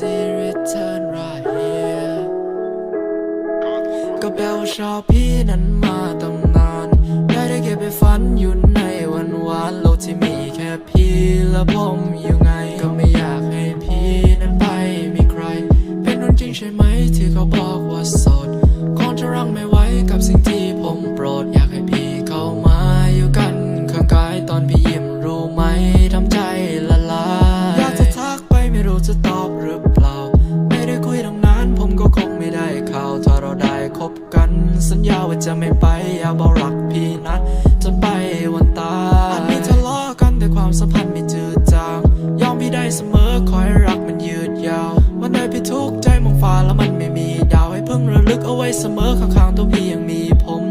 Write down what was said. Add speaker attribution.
Speaker 1: they return ชอบพี่นั้นมาตั้งนาน ได้ได้เก็บไปฝันอยู่ในวันวานโลกที่มีแค่พี่และผมอยู่ไง ก็ไม่อยากให้พี่นั้นไปมีใคร เป็นคนจริงใช่ไหมที่เขาบอกว่าสดคงจะรังไม่ไหวกับสิ่งที่ผมโปรดอยากให้พี่เข้ามาอยู่กันข้างกายตอนพี่ยิ้มรู้ไหมทำใจละลายอยากจะทักไปไม่รู้จะตอบ คบกัน สัญญาว่าจะไม่ไปอย่าบอกรักพี่นะจนไปวันตายอาจมีทะเลาะกันแต่ความสัมพันธ์ไม่จืดจางยอมพี่ได้เสมอคอยรักมันยืดยาววันใดพี่ทุกข์ใจมองฟ้าแล้วมันไม่มีดาวให้เพิ่งระลึกเอาไว้เสมอข้างๆตัวพี่ยังมีผม